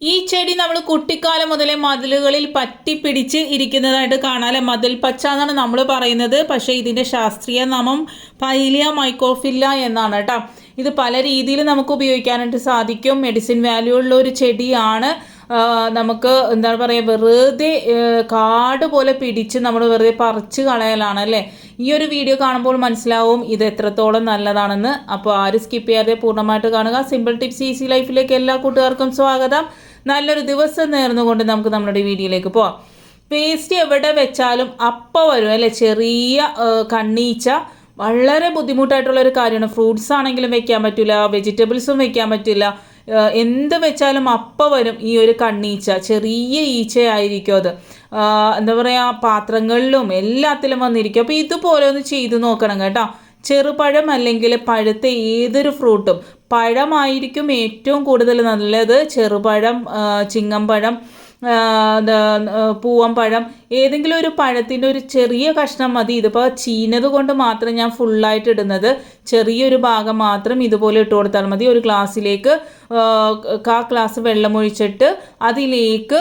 ഈ ചെടി നമ്മൾ കുട്ടിക്കാലം മുതലേ മതിലുകളിൽ പറ്റിപ്പിടിച്ച് ഇരിക്കുന്നതായിട്ട് കാണാം മതിൽ പച്ച എന്നാണ് നമ്മൾ പറയുന്നത്. പക്ഷേ ഇതിന്റെ ശാസ്ത്രീയ നാമം പൈലിയ മൈക്കോഫില്ല എന്നാണ് കേട്ടോ. ഇത് പല രീതിയിൽ നമുക്ക് ഉപയോഗിക്കാനായിട്ട് സാധിക്കും. മെഡിസിൻ വാല്യൂ ഉള്ള ഒരു ചെടിയാണ്. നമുക്ക് എന്താണ് പറയുക വെറുതെ കാട് പോലെ പിടിച്ച് നമ്മൾ വെറുതെ പറിച്ച് കളയലാണ് അല്ലേ? ഈ ഒരു വീഡിയോ കാണുമ്പോൾ മനസ്സിലാവും ഇത് എത്രത്തോളം നല്ലതാണെന്ന്. അപ്പോൾ ആരും സ്കിപ്പ് ചെയ്യാതെ പൂർണമായിട്ട് കാണുക. സിമ്പിൾ ടിപ്സ് ഈസി ലൈഫിലേക്ക് എല്ലാ കൂട്ടുകാർക്കും സ്വാഗതം. നല്ലൊരു ദിവസം നേർന്നുകൊണ്ട് നമുക്ക് നമ്മുടെ വീഡിയോയിലേക്ക് പോവാം. പേസ്റ്റ് എവിടെ വെച്ചാലും അപ്പം വരും അല്ലേ? ചെറിയ കണ്ണീച്ച വളരെ ബുദ്ധിമുട്ടായിട്ടുള്ള ഒരു കാര്യമാണ്. ഫ്രൂട്ട്സ് ആണെങ്കിലും വെക്കാൻ പറ്റില്ല വെജിറ്റബിൾസും വെക്കാൻ പറ്റില്ല എന്ത് വെച്ചാലും അപ്പ വരും ഈ ഒരു കണ്ണീച്ച. ചെറിയ ഈച്ചയായിരിക്കും അത്. എന്താ പറയുക പാത്രങ്ങളിലും എല്ലാത്തിലും വന്നിരിക്കും. അപ്പോൾ ഇതുപോലെ ഒന്ന് ചെയ്തു നോക്കണം കേട്ടോ. ചെറുപഴം അല്ലെങ്കിൽ പഴുത്ത ഏതൊരു ഫ്രൂട്ടും പഴമായിരിക്കും ഏറ്റവും കൂടുതൽ നല്ലത്. ചെറുപഴം ചിങ്ങമ്പഴം ആ, പഴം ഏതെങ്കിലും ഒരു പഴത്തിന്റെ ഒരു ചെറിയ കഷ്ണം മതി. ഇതിപ്പോൾ ചീനത് കൊണ്ട് മാത്രം ഞാൻ ഫുള്ളായിട്ട് ഇടുന്നത്. ചെറിയൊരു ഭാഗം മാത്രം ഇതുപോലെ ഇട്ട് കൊടുത്താൽ മതി. ഒരു ഗ്ലാസ്സിലേക്ക് കാ ഗ്ലാസ് വെള്ളമൊഴിച്ചിട്ട് അതിലേക്ക്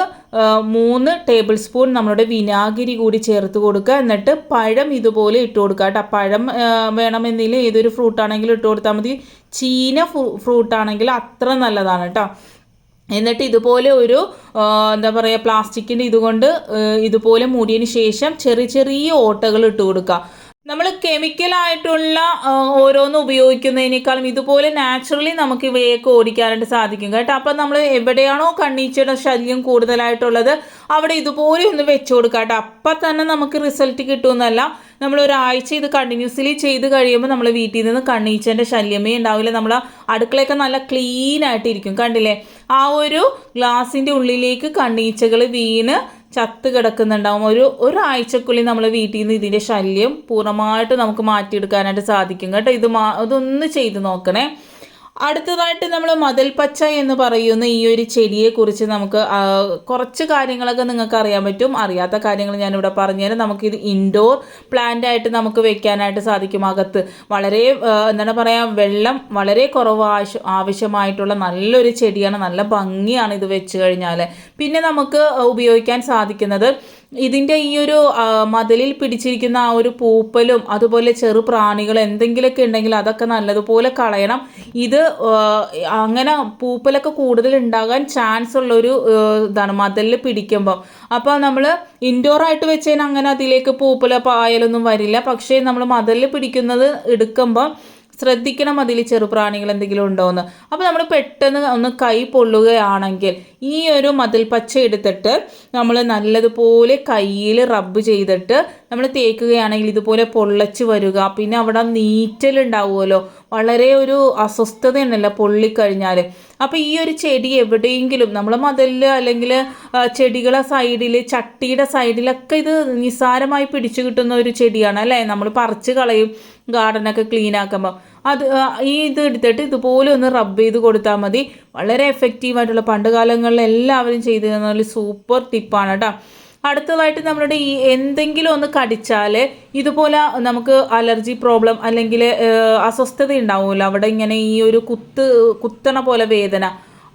മൂന്ന് ടേബിൾ സ്പൂൺ നമ്മുടെ വിനാഗിരി കൂടി ചേർത്ത് കൊടുക്കുക. എന്നിട്ട് പഴം ഇതുപോലെ ഇട്ട് കൊടുക്കുക കേട്ടോ. പഴം വേണമെന്നില്ല. ഏതൊരു ഫ്രൂട്ടാണെങ്കിലും ഇട്ട് കൊടുത്താൽ മതി. ചീന ഫ്രൂട്ടാണെങ്കിൽ അത്ര നല്ലതാണ് കേട്ടോ. എന്നിട്ട് ഇതുപോലെ ഒരു എന്താ പറയുക പ്ലാസ്റ്റിക്കിന്റെ ഇതുകൊണ്ട് ഇതുപോലെ മൂടിയതിന് ശേഷം ചെറിയ ചെറിയ ഓട്ടകൾ ഇട്ട് കൊടുക്കുക. നമ്മൾ കെമിക്കലായിട്ടുള്ള ഓരോന്ന് ഉപയോഗിക്കുന്നതിനേക്കാളും ഇതുപോലെ നാച്ചുറലി നമുക്ക് ഇവയൊക്കെ ഓടിക്കാനായിട്ട് സാധിക്കും. കേട്ടോ? അപ്പം നമ്മൾ എവിടെയാണോ കണ്ണീച്ചയുടെ ശല്യം കൂടുതലായിട്ടുള്ളത് അവിടെ ഇതുപോലെ ഒന്ന് വെച്ചു കൊടുക്കുക കേട്ടോ. അപ്പം തന്നെ നമുക്ക് റിസൾട്ട് കിട്ടുമെന്നല്ല. നമ്മൾ ഒരാഴ്ച ഇത് കണ്ടിന്യൂസ്ലി ചെയ്ത് കഴിയുമ്പോൾ നമ്മൾ വീട്ടിൽ നിന്ന് കണ്ണീച്ചന്റെ ശല്യമേ ഉണ്ടാവില്ല. നമ്മൾ അടുക്കളയൊക്കെ നല്ല ക്ലീൻ ആയിട്ടിരിക്കും. കണ്ടില്ലേ? ആ ഒരു ഗ്ലാസിന്റെ ഉള്ളിലേക്ക് കണ്ണീച്ചകൾ വീണ് ചത്ത് കിടക്കുന്നുണ്ടാവും. ഒരു ഒരാഴ്ചക്കുള്ളിൽ നമ്മൾ വീട്ടിൽ നിന്ന് ഇതിന്റെ ശല്യം പൂർണമായിട്ട് നമുക്ക് മാറ്റിയെടുക്കാനായിട്ട് സാധിക്കും കേട്ടോ. ഇത് മാ ഇതൊന്ന് ചെയ്ത് നോക്കണേ. അടുത്തതായിട്ട് നമ്മൾ മതിൽപ്പച്ച എന്ന് പറയുന്ന ഈ ഒരു ചെടിയെക്കുറിച്ച് നമുക്ക് കുറച്ച് കാര്യങ്ങളൊക്കെ നിങ്ങൾക്ക് അറിയാൻ പറ്റും. അറിയാത്ത കാര്യങ്ങൾ ഞാനിവിടെ പറഞ്ഞുതരാം. നമുക്കിത് ഇൻഡോർ പ്ലാന്റ് ആയിട്ട് നമുക്ക് വെക്കാനായിട്ട് സാധിക്കും. അകത്ത് വളരെ എന്താണ് പറയുക വെള്ളം വളരെ കുറവ് ആവശ്യ ആവശ്യമായിട്ടുള്ള നല്ലൊരു ചെടിയാണ്. നല്ല ഭംഗിയാണ് ഇത് വെച്ച് കഴിഞ്ഞാൽ പിന്നെ നമുക്ക് ഉപയോഗിക്കാൻ സാധിക്കുന്നത് ഇതിന്റെ ഈ ഒരു മതിലിൽ പിടിച്ചിരിക്കുന്ന ആ ഒരു പൂപ്പലും അതുപോലെ ചെറു പ്രാണികൾ എന്തെങ്കിലുമൊക്കെ ഉണ്ടെങ്കിൽ അതൊക്കെ നല്ലതുപോലെ കളയണം. ഇത് അങ്ങനെ പൂപ്പലൊക്കെ കൂടുതൽ ഉണ്ടാകാൻ ചാൻസ് ഉള്ളൊരു ഇതാണ് മതിലിൽ പിടിക്കുമ്പം. അപ്പോൾ നമ്മൾ ഇൻഡോർ ആയിട്ട് വെച്ച് കഴിഞ്ഞാൽ അങ്ങനെ അതിലേക്ക് പൂപ്പല പായലൊന്നും വരില്ല. പക്ഷേ നമ്മൾ മതിലിൽ പിടിക്കുന്നത് എടുക്കുമ്പോൾ ശ്രദ്ധിക്കണം അതിൽ ചെറുപ്രാണികൾ എന്തെങ്കിലും ഉണ്ടോ എന്ന് അപ്പോൾ നമ്മൾ പെട്ടെന്ന് ഒന്ന് കൈ പൊള്ളുകയാണെങ്കിൽ ഈ ഒരു മതിൽ പച്ച എടുത്തിട്ട് നമ്മൾ നല്ലതുപോലെ കയ്യിൽ റബ്ബ് ചെയ്തിട്ട് നമ്മൾ തേക്കുകയാണെങ്കിൽ ഇതുപോലെ പൊള്ളച്ച് വരിക. പിന്നെ അവിടെ നീറ്റലുണ്ടാവുമല്ലോ വളരെ ഒരു അസ്വസ്ഥതയുണ്ടല്ലോ പൊള്ളിക്കഴിഞ്ഞാൽ. അപ്പോൾ ഈ ഒരു ചെടി എവിടെയെങ്കിലും നമ്മൾ മതിലിൽ അല്ലെങ്കിൽ ചെടികളെ സൈഡിൽ ചട്ടിയുടെ സൈഡിലൊക്കെ ഇത് നിസ്സാരമായി പിടിച്ചു കിട്ടുന്ന ഒരു ചെടിയാണ് അല്ലേ? നമ്മൾ പറിച്ച് കളയും. ഗാർഡനൊക്കെ ക്ലീൻ ആക്കുമ്പോൾ അത് ഈ ഇത് എടുത്തിട്ട് ഇതുപോലെ ഒന്ന് റബ്ബ് ചെയ്ത് കൊടുത്താൽ മതി. വളരെ എഫക്റ്റീവായിട്ടുള്ള പണ്ട് കാലങ്ങളിൽ എല്ലാവരും ചെയ്തു തന്ന സൂപ്പർ ടിപ്പാണ് കേട്ടോ അടുത്തതായിട്ട് നമ്മളുടെ ഈ എന്തെങ്കിലും ഒന്ന് കടിച്ചാൽ ഇതുപോലെ നമുക്ക് അലർജി പ്രോബ്ലം അല്ലെങ്കിൽ അസ്വസ്ഥത ഉണ്ടാവുമല്ലോ അവിടെ ഇങ്ങനെ ഈ ഒരു കുത്ത് കുത്തണ പോലെ വേദന.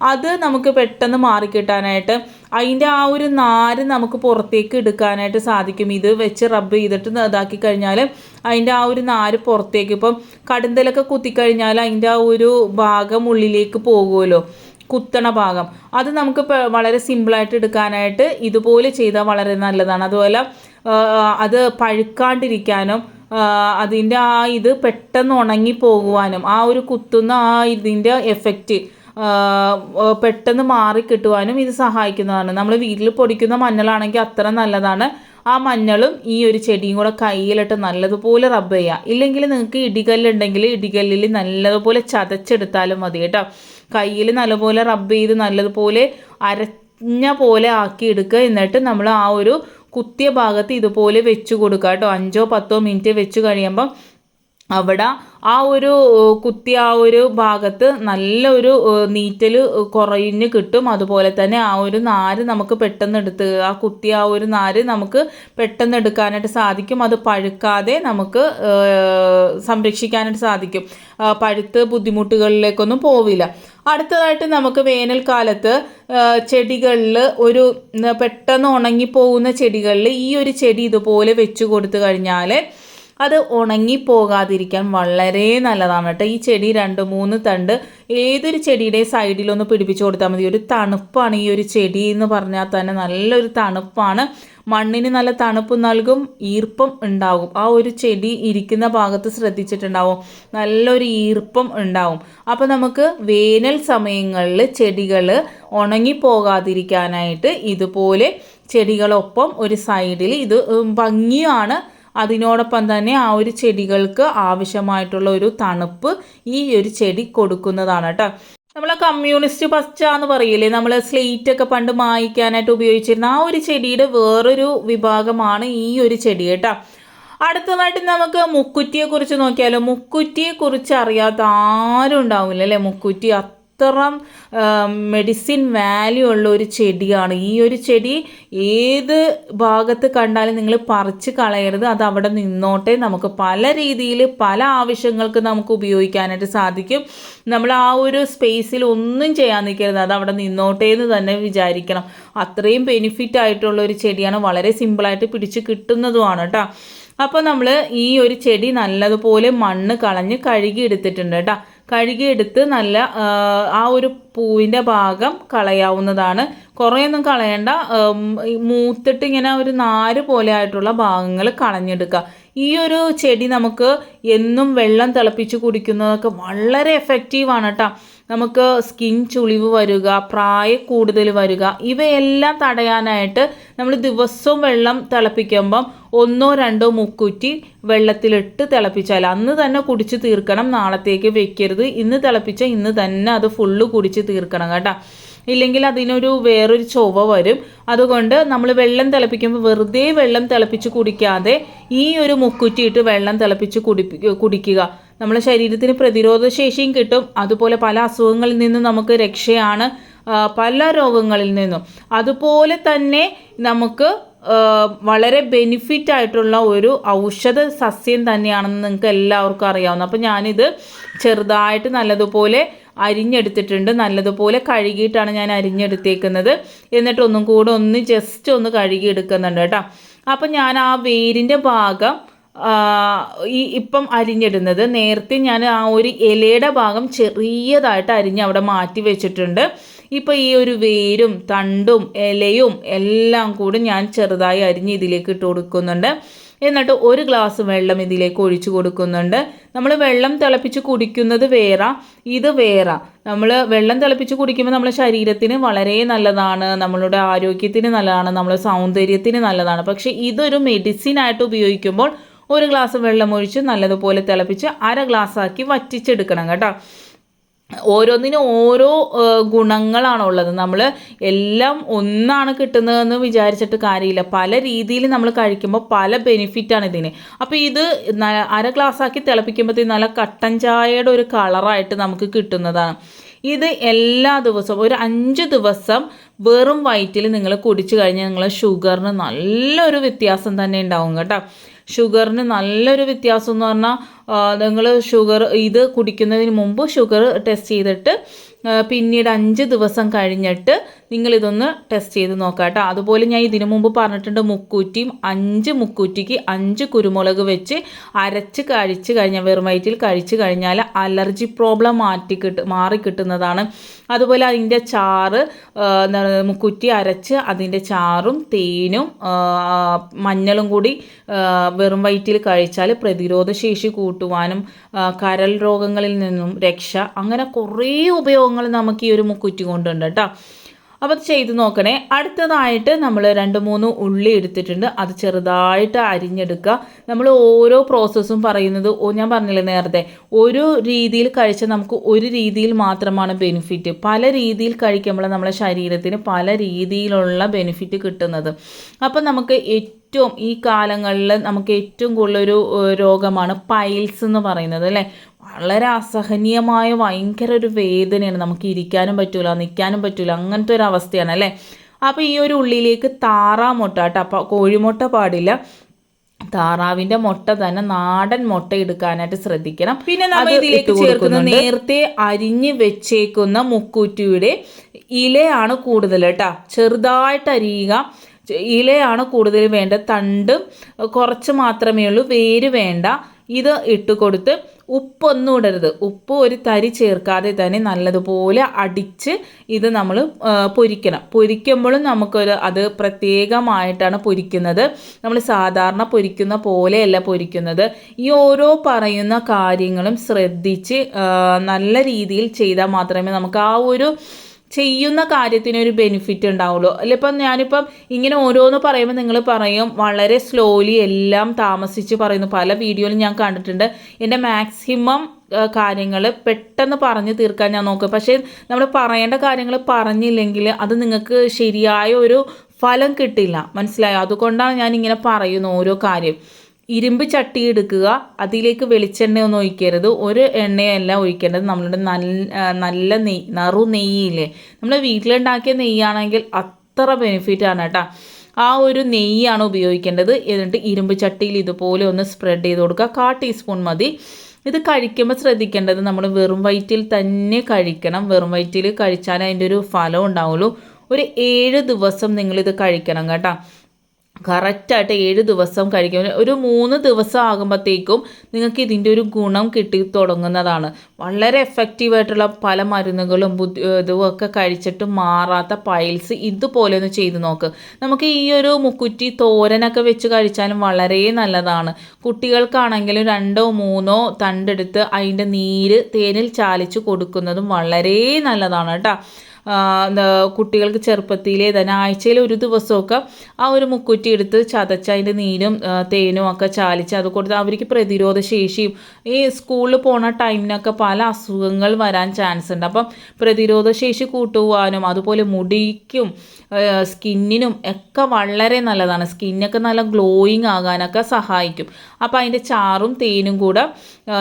അത് നമുക്ക് പെട്ടെന്ന് മാറിക്കിട്ടാനായിട്ട് അതിന്റെ ആ ഒരു നാര് നമുക്ക് പുറത്തേക്ക് എടുക്കാനായിട്ട് സാധിക്കും. ഇത് വെച്ച് റബ്ബ് ചെയ്തിട്ട് ഇതാക്കി കഴിഞ്ഞാൽ അതിന്റെ ആ ഒരു നാര് പുറത്തേക്ക് ഇപ്പം കടുന്തലൊക്കെ കുത്തിക്കഴിഞ്ഞാൽ അതിന്റെ ആ ഒരു ഭാഗം ഉള്ളിലേക്ക് പോകുമല്ലോ കുത്തണ ഭാഗം. അത് നമുക്ക് വളരെ സിമ്പിളായിട്ട് എടുക്കാനായിട്ട് ഇതുപോലെ ചെയ്താൽ വളരെ നല്ലതാണ്. അതുപോലെ അത് പഴുക്കാണ്ടിരിക്കാനും അതിന്റെ ആ ഇത് പെട്ടെന്ന് ഉണങ്ങി പോകുവാനും ആ ഒരു കുത്തുന്ന ആ ഇതിന്റെ എഫക്റ്റ് പെട്ടെന്ന് മാറി കിട്ടുവാനും ഇത് സഹായിക്കുന്നതാണ്. നമ്മൾ വീട്ടിൽ പൊടിക്കുന്ന മഞ്ഞളാണെങ്കിൽ അത്ര നല്ലതാണ്. ആ മഞ്ഞളും ഈ ഒരു ചെടിയും കൂടെ കയ്യിലിട്ട് നല്ലതുപോലെ റബ്ബ് ചെയ്യുക ഇല്ലെങ്കിൽ നിങ്ങൾക്ക് ഇടികല്ലുണ്ടെങ്കിൽ ഇടികല്ലിൽ നല്ലതുപോലെ ചതച്ചെടുത്താലും മതി കേട്ടോ. കയ്യിൽ നല്ലപോലെ റബ്ബ് ചെയ്ത് നല്ലതുപോലെ അരഞ്ഞ പോലെ ആക്കി എടുക്കുക എന്നിട്ട് നമ്മൾ ആ ഒരു കുത്തിയ ഭാഗത്ത് ഇതുപോലെ വെച്ച് കൊടുക്കുക കേട്ടോ. അഞ്ചോ പത്തോ മിനിറ്റ് വെച്ച് കഴിയുമ്പം അവിടെ ആ ഒരു കുത്തി ആ ഒരു ഭാഗത്ത് നല്ലൊരു നീറ്റൽ കുറഞ്ഞ് കിട്ടും. അതുപോലെ തന്നെ ആ ഒരു നാര് നമുക്ക് പെട്ടെന്ന് എടുത്ത് ആ കുത്തി ആ ഒരു നാര് നമുക്ക് പെട്ടെന്ന് എടുക്കാനായിട്ട് സാധിക്കും. അത് പഴുക്കാതെ നമുക്ക് സംരക്ഷിക്കാനായിട്ട് സാധിക്കും. പഴുത്ത് ബുദ്ധിമുട്ടുകളിലേക്കൊന്നും പോവില്ല. അടുത്തതായിട്ട് നമുക്ക് വേനൽക്കാലത്ത് ചെടികളിൽ ഒരു പെട്ടെന്ന് ഉണങ്ങിപ്പോകുന്ന ചെടികളിൽ ഈ ഒരു ചെടി ഇതുപോലെ വെച്ച് കൊടുത്തു കഴിഞ്ഞാൽ അത് ഉണങ്ങിപ്പോകാതിരിക്കാൻ വളരെ നല്ലതാണ് കേട്ടോ. ഈ ചെടി രണ്ട് മൂന്ന് തണ്ട് ഏതൊരു ചെടിയുടെ സൈഡിലൊന്ന് പിടിപ്പിച്ചു കൊടുത്താൽ മതി. ഒരു തണുപ്പാണ് ഈ ഒരു ചെടി എന്ന് പറഞ്ഞാൽ തന്നെ നല്ലൊരു തണുപ്പാണ്. മണ്ണിന് നല്ല തണുപ്പ് നൽകും ഈർപ്പം ഉണ്ടാകും. ആ ഒരു ചെടി ഇരിക്കുന്ന ഭാഗത്ത് ശ്രദ്ധിച്ചിട്ടുണ്ടാവും. നല്ലൊരു ഈർപ്പം ഉണ്ടാവും. അപ്പോൾ നമുക്ക് വേനൽ സമയങ്ങളിൽ ചെടികൾ ഉണങ്ങിപ്പോകാതിരിക്കാനായിട്ട് ഇതുപോലെ ചെടികളൊപ്പം ഒരു സൈഡിൽ ഇത് ഭംഗിയാണ് അതിനോടൊപ്പം തന്നെ ആ ഒരു ചെടികൾക്ക് ആവശ്യമായിട്ടുള്ള ഒരു തണുപ്പ് ഈ ഒരു ചെടി കൊടുക്കുന്നതാണ് കേട്ടോ. നമ്മളെ കമ്മ്യൂണിസ്റ്റ് പച്ച എന്ന് പറയില്ലേ നമ്മൾ സ്ലേറ്റ് ഒക്കെ പണ്ട് മായ്ക്കാനായിട്ട് ഉപയോഗിച്ചിരുന്ന ആ ഒരു ചെടിയുടെ വേറൊരു വിഭാഗമാണ് ഈ ഒരു ചെടി കേട്ടോ. അടുത്തതായിട്ട് നമുക്ക് മുക്കുറ്റിയെ കുറിച്ച് നോക്കിയാലോ മുക്കുറ്റിയെ കുറിച്ച് അറിയാത്ത ആരും ഉണ്ടാവില്ല അല്ലേ മുക്കുറ്റി അത്ര മെഡിസിൻ വാല്യൂ ഉള്ള ഒരു ചെടിയാണ്. ഈ ഒരു ചെടി ഏത് ഭാഗത്ത് കണ്ടാലും നിങ്ങൾ പറിച്ച് കളയരുത്. അത് അവിടെ നിന്നോട്ടെ നമുക്ക് പല രീതിയിൽ പല ആവശ്യങ്ങൾക്ക് നമുക്ക് ഉപയോഗിക്കാനായിട്ട് സാധിക്കും. നമ്മൾ ആ ഒരു സ്പേസിൽ ഒന്നും ചെയ്യാൻ നിൽക്കരുത്. അത് അവിടെ നിന്നോട്ടെ എന്ന് തന്നെ വിചാരിക്കണം. അത്രയും ബെനിഫിറ്റ് ആയിട്ടുള്ള ഒരു ചെടിയാണ്. വളരെ സിമ്പിളായിട്ട് പിടിച്ച് കിട്ടുന്നതുമാണ് കേട്ടോ. അപ്പോൾ നമ്മൾ ഈ ഒരു ചെടി നല്ലതുപോലെ മണ്ണ് കളഞ്ഞ് കഴുകി എടുത്തിട്ടുണ്ട് കേട്ടോ. കഴുകിയെടുത്ത് നല്ല ആ ഒരു പൂവിന്റെ ഭാഗം കളയാവുന്നതാണ്. കുറേയൊന്നും കളയേണ്ട മൂത്തിട്ട് ഇങ്ങനെ ഒരു നാര് പോലെ ആയിട്ടുള്ള ഭാഗങ്ങൾ കളഞ്ഞെടുക്കുക. ഈ ഒരു ചെടി നമുക്ക് എന്നും വെള്ളം തിളപ്പിച്ച് കുടിക്കുന്നതൊക്കെ വളരെ എഫക്റ്റീവാണ് കേട്ടോ നമുക്ക് സ്കിൻ ചുളിവ് വരിക പ്രായ കൂടുതൽ വരിക ഇവയെല്ലാം തടയാനായിട്ട് നമ്മൾ ദിവസവും വെള്ളം തിളപ്പിക്കുമ്പം ഒന്നോ രണ്ടോ മുക്കുറ്റി വെള്ളത്തിലിട്ട് തിളപ്പിച്ചാൽ അന്ന് തന്നെ കുടിച്ച് തീർക്കണം നാളത്തേക്ക് വെക്കരുത്. ഇന്ന് തിളപ്പിച്ച ഇന്ന് തന്നെ അത് ഫുള്ള് കുടിച്ച് തീർക്കണം കേട്ടോ. ഇല്ലെങ്കിൽ അതിനൊരു വേറൊരു ചൊവ്വ വരും. അതുകൊണ്ട് നമ്മൾ വെള്ളം തിളപ്പിക്കുമ്പോൾ വെറുതെ വെള്ളം തിളപ്പിച്ച് കുടിക്കാതെ ഈ ഒരു മുക്കുറ്റിയിട്ട് വെള്ളം തിളപ്പിച്ച് കുടി കുടിക്കുക. നമ്മുടെ ശരീരത്തിന് പ്രതിരോധ ശേഷിയും കിട്ടും. അതുപോലെ പല അസുഖങ്ങളിൽ നിന്നും നമുക്ക് രക്ഷയാണ് പല രോഗങ്ങളിൽ നിന്നും. അതുപോലെ തന്നെ നമുക്ക് വളരെ ബെനിഫിറ്റ് ആയിട്ടുള്ള ഒരു ഔഷധ സസ്യം തന്നെയാണെന്ന് നിങ്ങൾക്ക് എല്ലാവർക്കും അറിയാവുന്ന. അപ്പോൾ ഞാനിത് ചെറുതായിട്ട് നല്ലതുപോലെ അരിഞ്ഞെടുത്തിട്ടുണ്ട്. നല്ലതുപോലെ കഴുകിയിട്ടാണ് ഞാൻ അരിഞ്ഞെടുത്തേക്കുന്നത്. എന്നിട്ട് ഒന്നും കൂടെ ഒന്ന് ജസ്റ്റ് ഒന്ന് കഴുകി എടുക്കുന്നുണ്ട് കേട്ടോ. അപ്പം ഞാൻ ആ വേരിന്റെ ഭാഗം ഈ ഇപ്പം അരിഞ്ഞിടുന്നത്. നേരത്തെ ഞാൻ ആ ഒരു ഇലയുടെ ഭാഗം ചെറിയതായിട്ട് അരിഞ്ഞ് അവിടെ മാറ്റി വെച്ചിട്ടുണ്ട്. ഇപ്പോൾ ഈ ഒരു വേരും തണ്ടും ഇലയും എല്ലാം കൂടി ഞാൻ ചെറുതായി അരിഞ്ഞ് ഇതിലേക്ക് ഇട്ട് കൊടുക്കുന്നുണ്ട്. എന്നിട്ട് ഒരു ഗ്ലാസ് വെള്ളം ഇതിലേക്ക് ഒഴിച്ചു കൊടുക്കുന്നുണ്ട്. നമ്മൾ വെള്ളം തിളപ്പിച്ച് കുടിക്കുന്നത് വേറെ ഇത് വേറെ. നമ്മൾ വെള്ളം തിളപ്പിച്ച് കുടിക്കുമ്പോൾ നമ്മുടെ ശരീരത്തിന് വളരെ നല്ലതാണ് നമ്മളുടെ ആരോഗ്യത്തിന് നല്ലതാണ് നമ്മുടെ സൗന്ദര്യത്തിന് നല്ലതാണ്. പക്ഷേ ഇതൊരു മെഡിസിൻ ആയിട്ട് ഉപയോഗിക്കുമ്പോൾ ഒരു ഗ്ലാസ് വെള്ളം ഒഴിച്ച് നല്ലതുപോലെ തിളപ്പിച്ച് അര ഗ്ലാസ്സാക്കി വറ്റിച്ചെടുക്കണം കേട്ടോ. ഓരോന്നിനും ഓരോ ഗുണങ്ങളാണ് ഉള്ളത് നമ്മൾ എല്ലാം ഒന്നാണ് കിട്ടുന്നതെന്ന് വിചാരിച്ചിട്ട് കാര്യമില്ല. പല രീതിയിൽ നമ്മൾ കഴിക്കുമ്പോൾ പല ബെനിഫിറ്റാണ് ഇതിന്. അപ്പോൾ ഇത് അര ഗ്ലാസ്സാക്കി തിളപ്പിക്കുമ്പോഴത്തേക്കും നല്ല കട്ടൻ ചായയുടെ ഒരു കളറായിട്ട് നമുക്ക് കിട്ടുന്നതാണ്. ഇത് എല്ലാ ദിവസവും ഒരു അഞ്ച് ദിവസം വെറും വയറ്റിൽ നിങ്ങൾ കുടിച്ചു കഴിഞ്ഞാൽ നിങ്ങളെ ഷുഗറിന് നല്ലൊരു വ്യത്യാസം തന്നെ ഉണ്ടാവും കേട്ടോ. ഷുഗറിന് നല്ലൊരു വ്യത്യാസം എന്ന് പറഞ്ഞാൽ നിങ്ങൾ ഷുഗർ ഇത് കുടിക്കുന്നതിന് മുമ്പ് ഷുഗർ ടെസ്റ്റ് ചെയ്തിട്ട് പിന്നീട് അഞ്ച് ദിവസം കഴിഞ്ഞിട്ട് നിങ്ങളിതൊന്ന് ടെസ്റ്റ് ചെയ്ത് നോക്കാം കേട്ടോ അതുപോലെ ഞാൻ ഇതിനു മുമ്പ് പറഞ്ഞിട്ടുണ്ട് മുക്കൂറ്റിയും അഞ്ച് മുക്കൂറ്റിക്ക് അഞ്ച് കുരുമുളക് വെച്ച് അരച്ച് കഴിച്ച് കഴിഞ്ഞാൽ വെറും വയറ്റിൽ കഴിച്ച് കഴിഞ്ഞാൽ അലർജി പ്രോബ്ലം മാറ്റി കിട്ടും മാറി കിട്ടുന്നതാണ്. അതുപോലെ അതിന്റെ ചാറ് മുക്കുറ്റി അരച്ച് അതിന്റെ ചാറും തേനും മഞ്ഞളും കൂടി വെറും വയറ്റിൽ കഴിച്ചാൽ പ്രതിരോധ ശേഷി കൂട്ടുവാനും കരൽ രോഗങ്ങളിൽ നിന്നും രക്ഷ അങ്ങനെ കുറേ ഉപയോഗങ്ങൾ നമുക്ക് ഈ ഒരു മുക്കുറ്റി കൊണ്ടുണ്ട് കേട്ടോ. അപ്പോൾ അത് ചെയ്ത് നോക്കണേ. അടുത്തതായിട്ട് നമ്മൾ രണ്ട് മൂന്ന് ഉള്ളി എടുത്തിട്ടുണ്ട്. അത് ചെറുതായിട്ട് അരിഞ്ഞെടുക്കുക. നമ്മൾ ഓരോ പ്രോസസ്സും പറയുന്നത് ഞാൻ പറഞ്ഞില്ലേ നേരത്തെ ഒരു രീതിയിൽ കഴിച്ചാൽ നമുക്ക് ഒരു രീതിയിൽ മാത്രമാണ് ബെനിഫിറ്റ് പല രീതിയിൽ കഴിക്കുമ്പോൾ നമ്മളെ ശരീരത്തിന് പല രീതിയിലുള്ള ബെനിഫിറ്റ് കിട്ടുന്നത്. അപ്പം നമുക്ക് ഏറ്റവും ഈ കാലങ്ങളിൽ നമുക്ക് ഏറ്റവും കൂടുതലൊരു രോഗമാണ് പൈൽസ് എന്ന് പറയുന്നത് അല്ലേ? വളരെ അസഹനീയമായ ഭയങ്കര ഒരു വേദനയാണ്. നമുക്ക് ഇരിക്കാനും പറ്റൂല നിൽക്കാനും പറ്റൂല അങ്ങനത്തെ ഒരു അവസ്ഥയാണ് അല്ലേ? അപ്പോൾ ഈ ഒരു ഉള്ളിലേക്ക് താറാമുട്ട കേട്ടോ. അപ്പോൾ കോഴിമുട്ട പാടില്ല. താറാവിന്റെ മുട്ട തന്നെ നാടൻ മുട്ട എടുക്കാനായിട്ട് ശ്രദ്ധിക്കണം. പിന്നെ നമ്മൾ ഇതിലേക്ക് ചേർക്കുന്ന നേരത്തെ അരിഞ്ഞ് വെച്ചേക്കുന്ന മുക്കൂറ്റിയുടെ ഇലയാണ് കൂടുതൽ കേട്ടോ. ചെറുതായിട്ട് അരിയുക. ഇലയാണ് കൂടുതൽ വേണ്ട തണ്ട് കുറച്ച് മാത്രമേ ഉള്ളൂ. വേര് വേണ്ട. ഇത് ഇട്ട് കൊടുത്ത് ഉപ്പൊന്നും ഇടരുത്. ഉപ്പ് ഒരു തരി ചേർക്കാതെ തന്നെ നല്ലതുപോലെ അടിച്ച് ഇത് നമ്മൾ പൊരിക്കണം. പൊരിക്കുമ്പോഴും നമുക്കൊരു അത് പ്രത്യേകമായിട്ടാണ് പൊരിക്കുന്നത്. നമ്മൾ സാധാരണ പൊരിക്കുന്ന പോലെയല്ല പൊരിക്കുന്നത്. ഈ ഓരോ പറയുന്ന കാര്യങ്ങളും ശ്രദ്ധിച്ച് നല്ല രീതിയിൽ ചെയ്താൽ മാത്രമേ നമുക്ക് ആ ഒരു ചെയ്യുന്ന കാര്യത്തിന് ഒരു ബെനിഫിറ്റ് ഉണ്ടാവുള്ളൂ. അല്ല ഇപ്പം ഞാനിപ്പം ഇങ്ങനെ ഓരോന്ന് പറയുമ്പോൾ നിങ്ങൾ പറയും വളരെ സ്ലോലി എല്ലാം താമസിച്ച് പറയുന്നു. പല വീഡിയോയിലും ഞാൻ കണ്ടിട്ടുണ്ട്. എന്റെ മാക്സിമം കാര്യങ്ങൾ പെട്ടെന്ന് പറഞ്ഞു തീർക്കാൻ ഞാൻ നോക്കും. പക്ഷേ നമ്മൾ പറയേണ്ട കാര്യങ്ങൾ പറഞ്ഞില്ലെങ്കിൽ അത് നിങ്ങൾക്ക് ശരിയായ ഒരു ഫലം കിട്ടില്ല. മനസ്സിലായോ? അതുകൊണ്ടാണ് ഞാൻ ഇങ്ങനെ പറയുന്നത് ഓരോ കാര്യം. ഇരുമ്പ് ചട്ടി എടുക്കുക. അതിലേക്ക് വെളിച്ചെണ്ണ ഒന്നും ഒഴിക്കരുത്. ഒരു എണ്ണയല്ല ഒഴിക്കേണ്ടത്. നമ്മളുടെ നല്ല നല്ല നെയ്യ് നറു നെയ്യില്ലേ? നമ്മൾ വീട്ടിലുണ്ടാക്കിയ നെയ്യാണെങ്കിൽ അത്ര ബെനിഫിറ്റ് ആണ് കേട്ടോ. ആ ഒരു നെയ്യാണ് ഉപയോഗിക്കേണ്ടത്. എന്നിട്ട് ഇരുമ്പ് ചട്ടിയിൽ ഇതുപോലെ ഒന്ന് സ്പ്രെഡ് ചെയ്ത് കൊടുക്കുക. കാ ടീസ്പൂൺ മതി. ഇത് കഴിക്കുമ്പോൾ ശ്രദ്ധിക്കേണ്ടത് നമ്മൾ വെറും വയറ്റിൽ തന്നെ കഴിക്കണം. വെറും വയറ്റിൽ കഴിച്ചാൽ അതിന്റെ ഒരു ഫലം ഉണ്ടാവുള്ളൂ. ഒരു ഏഴ് ദിവസം നിങ്ങളിത് കഴിക്കണം കേട്ടോ. കറക്റ്റായിട്ട് ഏഴ് ദിവസം കഴിക്കും. ഒരു മൂന്ന് ദിവസം ആകുമ്പോഴത്തേക്കും നിങ്ങൾക്ക് ഇതിന്റെ ഒരു ഗുണം കിട്ടി തുടങ്ങുന്നതാണ്. വളരെ എഫക്റ്റീവായിട്ടുള്ള പല മരുന്നുകളും ബുദ്ധി ഇതുമൊക്കെ കഴിച്ചിട്ട് മാറാത്ത പൈൽസ് ഇതുപോലെ ഒന്ന് ചെയ്ത് നോക്ക്. നമുക്ക് ഈ ഒരു മുക്കുറ്റി തോരനൊക്കെ വെച്ച് കഴിച്ചാലും വളരെ നല്ലതാണ്. കുട്ടികൾക്കാണെങ്കിലും രണ്ടോ മൂന്നോ തണ്ടെടുത്ത് അതിന്റെ നീര് തേനിൽ ചാലിച്ച് കൊടുക്കുന്നതും വളരെ നല്ലതാണ് കേട്ടോ. എന്താ കുട്ടികൾക്ക് ചെറുപ്പത്തിലേ തന്നെ ആഴ്ചയിൽ ഒരു ദിവസമൊക്കെ ആ ഒരു മുക്കുറ്റി എടുത്ത് ചതച്ച് അതിന്റെ നീരും തേനും ഒക്കെ ചാലിച്ച് അത് കൊടുത്ത് അവർക്ക് പ്രതിരോധ ശേഷിയും ഈ സ്കൂളിൽ പോണ ടൈമിനൊക്കെ പല അസുഖങ്ങൾ വരാൻ ചാൻസ് ഉണ്ട്. അപ്പം പ്രതിരോധ ശേഷി കൂട്ടുവാനും അതുപോലെ മുടിക്കും സ്കിന്നിനും ഒക്കെ വളരെ നല്ലതാണ്. സ്കിന്നൊക്കെ നല്ല ഗ്ലോയിങ് ആകാനൊക്കെ സഹായിക്കും. അപ്പോൾ അതിന്റെ ചാറും തേനും കൂടെ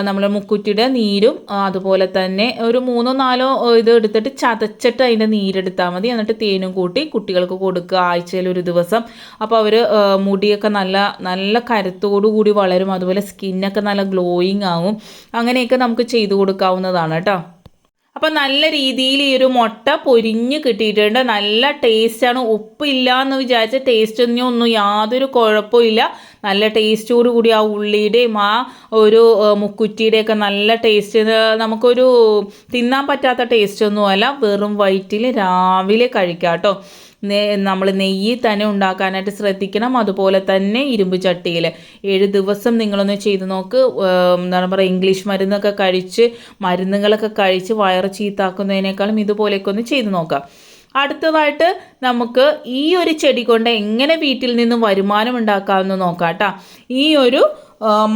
നമ്മൾ മുക്കുറ്റിയുടെ നീരും അതുപോലെ തന്നെ ഒരു മൂന്നോ നാലോ ഇത് എടുത്തിട്ട് ചതച്ചിട്ട് അതിന്റെ നീരെടുത്താൽ മതി. എന്നിട്ട് തേനും കൂട്ടി കുട്ടികൾക്ക് കൊടുക്കുക ആഴ്ചയിൽ ഒരു ദിവസം. അപ്പോൾ അവർ മുടിയൊക്കെ നല്ല നല്ല കൂടി വളരും. അതുപോലെ സ്കിന്നൊക്കെ നല്ല ഗ്ലോയിങ് ആവും. അങ്ങനെയൊക്കെ നമുക്ക് ചെയ്തു കൊടുക്കാവുന്നതാണ് കേട്ടോ. അപ്പം നല്ല രീതിയിൽ ഈ ഒരു മുട്ട പൊരിഞ്ഞ് കിട്ടിയിട്ടുണ്ട്. നല്ല ടേസ്റ്റാണ് ഉപ്പില്ല എന്ന് വിചാരിച്ച ടേസ്റ്റ് ഒന്നും യാതൊരു കുഴപ്പമില്ല നല്ല ടേസ്റ്റോട് കൂടി ആ ഉള്ളിയുടെയും ആ ഒരു മുക്കുറ്റിയുടെയൊക്കെ നല്ല ടേസ്റ്റ് നമുക്കൊരു തിന്നാൻ പറ്റാത്ത ടേസ്റ്റ് ഒന്നുമല്ല. വെറും വയറ്റിൽ രാവിലെ കഴിക്കാം കേട്ടോ നമ്മൾ നെയ്യ് തന്നെ ഉണ്ടാക്കാനായിട്ട് ശ്രദ്ധിക്കണം. അതുപോലെ തന്നെ ഇരുമ്പ് ചട്ടിയിൽ ഏഴ് ദിവസം നിങ്ങളൊന്ന് ചെയ്ത് നോക്ക്. എന്താണ് പറയുക ഇംഗ്ലീഷ് മരുന്നൊക്കെ കഴിച്ച് മരുന്നുകളൊക്കെ കഴിച്ച് വയറ് ചീത്താക്കുന്നതിനേക്കാളും ഇതുപോലെയൊക്കെ ഒന്ന് ചെയ്ത് നോക്കാം. അടുത്തതായിട്ട് നമുക്ക് ഈ ഒരു ചെടി കൊണ്ട് എങ്ങനെ വീട്ടിൽ നിന്ന് വരുമാനം ഉണ്ടാക്കാമെന്ന് നോക്കാം കേട്ടോ ഈ ഒരു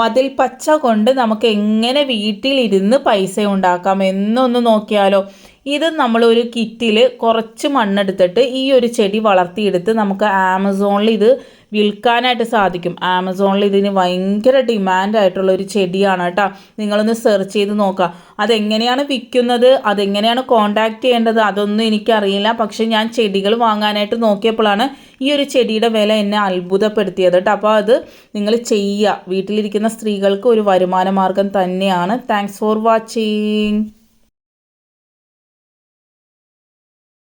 മതിൽ പച്ച കൊണ്ട് നമുക്ക് എങ്ങനെ വീട്ടിലിരുന്ന് പൈസ ഉണ്ടാക്കാം എന്നൊന്ന് നോക്കിയാലോ. ഇത് നമ്മൾ ഒരു കിറ്റിൽ കുറച്ച് മണ്ണെടുത്തിട്ട് ഈ ഒരു ചെടി വളർത്തിയെടുത്ത് നമുക്ക് ആമസോണിൽ ഇത് വിൽക്കാനായിട്ട് സാധിക്കും. ആമസോണിൽ ഇതിന് ഭയങ്കര ഡിമാൻഡ് ആയിട്ടുള്ള ഒരു ചെടിയാണ് കേട്ടോ. നിങ്ങളൊന്ന് സെർച്ച് ചെയ്ത് നോക്കുക. അതെങ്ങനെയാണ് വിൽക്കുന്നത്? അതെങ്ങനെയാണ് കോണ്ടാക്ട് ചെയ്യേണ്ടത്? അതൊന്നും എനിക്കറിയില്ല. പക്ഷേ ഞാൻ ചെടികൾ വാങ്ങാനായിട്ട് നോക്കിയപ്പോഴാണ് ഈ ഒരു ചെടിയുടെ വില എന്നെ അത്ഭുതപ്പെടുത്തിയത് കേട്ടോ. അപ്പോൾ അത് നിങ്ങൾ ചെയ്യുക. വീട്ടിലിരിക്കുന്ന സ്ത്രീകൾക്ക് ഒരു വരുമാന മാർഗം തന്നെയാണ്. Thanks for watching